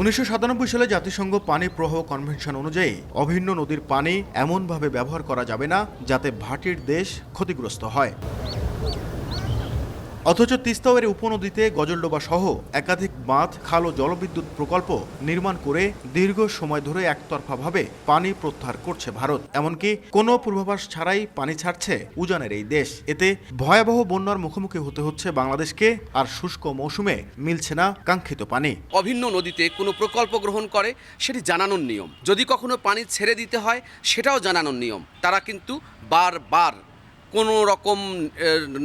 উনিশশো সাতানব্বই সালে জাতিসংঘ পানি প্রবাহ কনভেনশন অনুযায়ী অভিন্ন নদীর পানি এমনভাবে ব্যবহার করা যাবে না যাতে ভাটির দেশ ক্ষতিগ্রস্ত হয়। অথচ তিস্তাওয়ের উপনদীতে গজলডোবা সহ একাধিক বাঁধ, খাল ও জলবিদ্যুৎ প্রকল্প নির্মাণ করে দীর্ঘ সময় ধরে একতরফাভাবে পানি প্রত্যাহার করছে ভারত। এমনকি কোনো পূর্বাভাস ছাড়াই পানি ছাড়ছে উজানের এই দেশ। এতে ভয়াবহ বন্যার মুখোমুখি হতে হচ্ছে বাংলাদেশকে আর শুষ্ক মৌসুমে মিলছে না কাঙ্ক্ষিত পানি। অভিন্ন নদীতে কোনো প্রকল্প গ্রহণ করে সেটি জানানোর নিয়ম। যদি কখনো পানি ছেড়ে দিতে হয়, সেটাও জানানোর নিয়ম। তারা কিন্তু বারবার কোনো রকম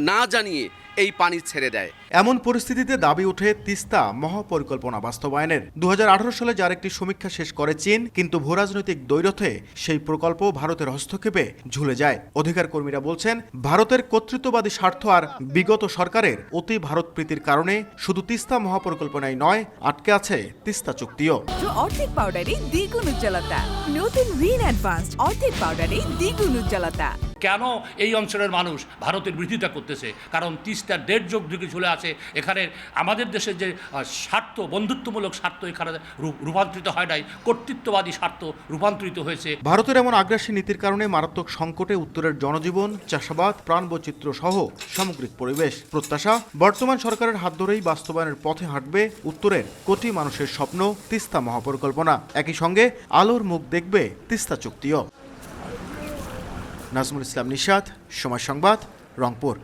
না জানিয়ে এই পানি ছেড়ে দেয়। এমন পরিস্থিতিতে দাবি ওঠে তিস্তা মহাপরিকল্পনা বাস্তবায়নের। দুহাজার আঠারো সালে যার একটি সমীক্ষা শেষ করে চীন কিন্তু ভূরাজনৈতিক দৈরথে সেই প্রকল্প ভারতের হস্তক্ষেপে ঝুলে যায়। অধিকার কর্মীরা বলছেন ভারতের কর্তৃত্ববাদী স্বার্থ আর বিগত সরকারের অতি ভারত প্রীতির কারণে শুধু তিস্তা মহাপরিকল্পনায় নয় আটকে আছে তিস্তা চুক্তিও। অর্ধেক পাউডারে দ্বিগুণ উজ্জ্বলতা। নতুন রিন অ্যাডভান্সড অর্ধেক পাউডারে দ্বিগুণ উজ্জ্বলতা। কেন এই অঞ্চলের মানুষ ভারতের বিরোধিতা করতেছে? কারণ তিস্তার দেড় যুগ যুগে চলে আছে, এখানে আমাদের দেশের যে স্বার্থ, বন্ধুত্বমূলক স্বার্থ এখানে রূপান্তরিত হয় নাই, কর্তৃত্ববাদী স্বার্থ রূপান্তরিত হয়েছে। ভারতের এমন আগ্রাসী নীতির কারণে মারাত্মক সংকটে উত্তরের জনজীবন, চাষাবাদ প্রাণবৈচিত্র্য সহ সামগ্রিক পরিবেশ প্রত্যাশা। বর্তমান সরকারের হাত ধরেই বাস্তবায়নের পথে হাঁটবে উত্তরের কোটি মানুষের স্বপ্ন, তিস্তা মহাপরিকল্পনা। একই সঙ্গে আলোর মুখ দেখবে তিস্তা চুক্তিও। নাজমুল ইসলাম নিশাদ সময় সংবাদ রংপুর।